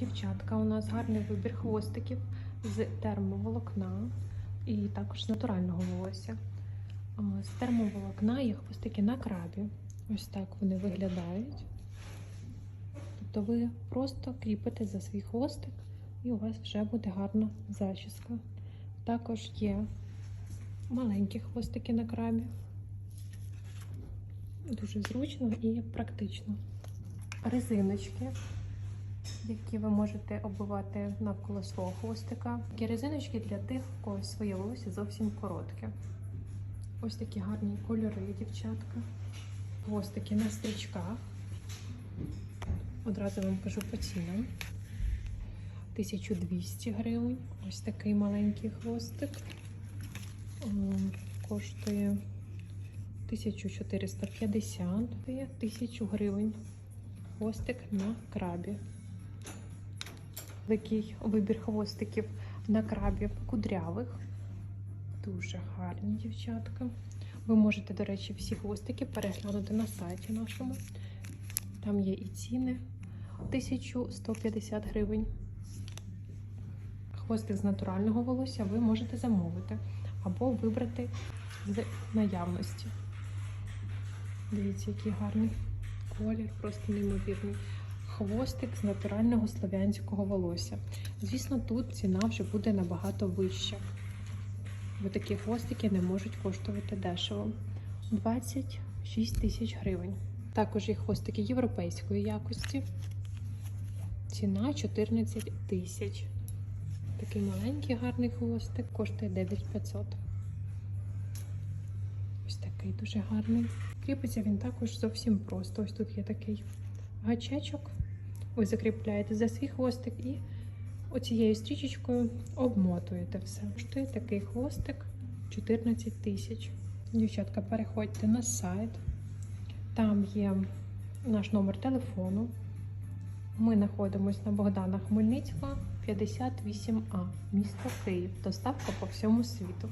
Дівчатка, у нас гарний вибір хвостиків з термоволокна і також з натурального волосся. З термоволокна є хвостики на крабі. Ось так вони виглядають. Тобто ви просто кріпите за свій хвостик і у вас вже буде гарна зачіска. Також є маленькі хвостики на крабі. Дуже зручно і практично. Резиночки, які ви можете оббивати навколо свого хвостика. Такі резиночки для тих, у кого своє волосся зовсім коротке. Ось такі гарні кольори, дівчатка. Хвостики на стрічках. Одразу вам кажу по цінам. 1200 гривень. Ось такий маленький хвостик. Коштує 1450 і 1000 гривень. Хвостик на крабі. Великий вибір хвостиків на крабі кудрявих. Дуже гарні дівчатка. Ви можете, до речі, всі хвостики переглянути на сайті нашому. Там є і ціни 1150 гривень. Хвостик з натурального волосся ви можете замовити або вибрати з наявності. Дивіться, який гарний колір, просто неймовірний. Хвостик з натурального слов'янського волосся. Звісно, тут ціна вже буде набагато вища. Бо такі хвостики не можуть коштувати дешево. 26 тисяч гривень. Також є хвостики європейської якості. Ціна 14 тисяч. Такий маленький гарний хвостик коштує 9500. Ось такий дуже гарний. Кріпиться він також зовсім просто. Ось тут є такий гачечок. Ви закріпляєте за свій хвостик і оцією стрічечкою обмотуєте все. Коштує такий хвостик 14 тисяч. Дівчатка, переходьте на сайт. Там є наш номер телефону. Ми знаходимося на Богдана Хмельницького, 58А, місто Київ. Доставка по всьому світу.